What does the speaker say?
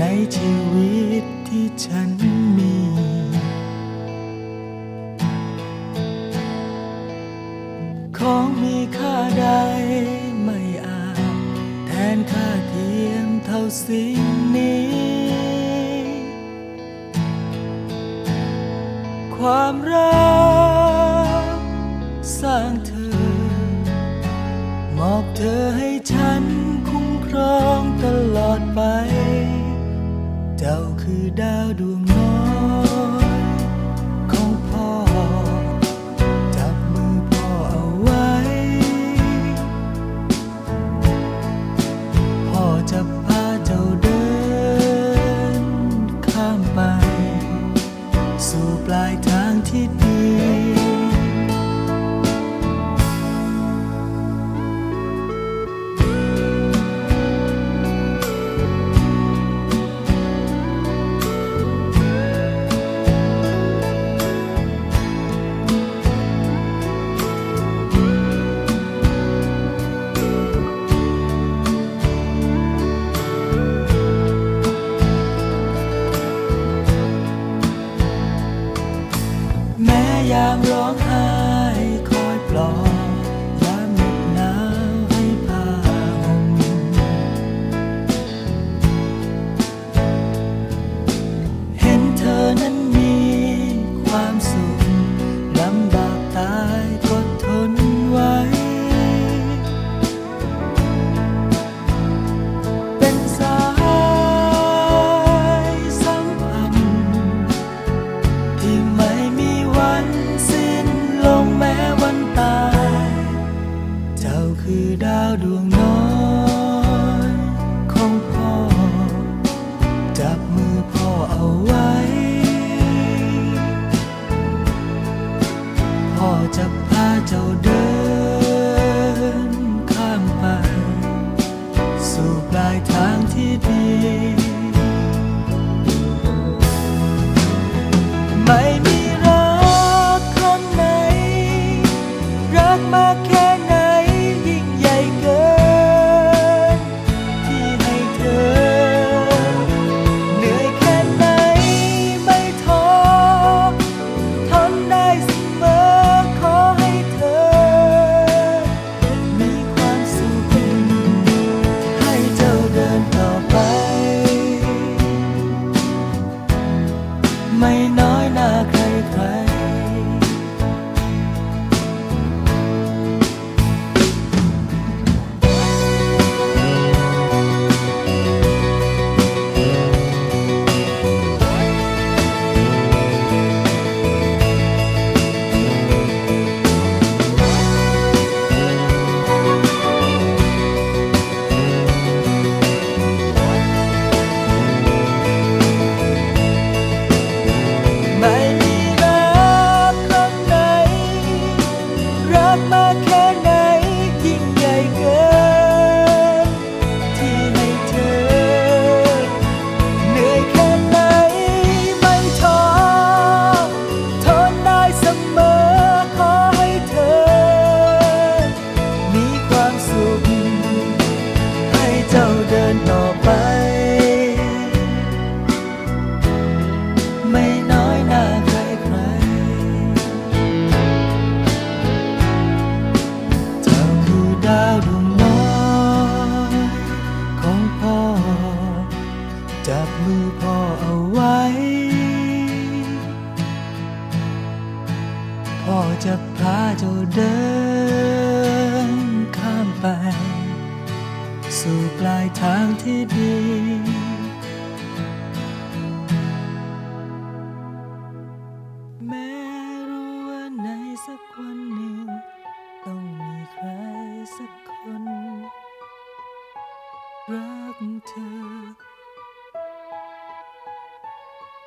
ในชีวิตที่ฉันมี ของมีค่าใดไม่อาจแทนค่าเทียมเท่าสิ่งนี้ ความรักสร้างเธอ มอบเธอให้ฉันคุ้มครองตลอดไป เจ้าคือดาวดวงน้อยของพ่อ จับมือพ่อเอาไว้ พ่อจะพาเจ้าเดิน ข้ามไป สู่ปลายทางที่ดี แม้ยามร้อง จะพาเจ้าเดินข้ามไป สู่ปลายทางที่ดี ไม่มีรักคนไหน รักมากแค่ จับมือพ่อเอาไว้ พ่อจะพาเจ้าเดินข้ามไป สู่ปลายทางที่ดี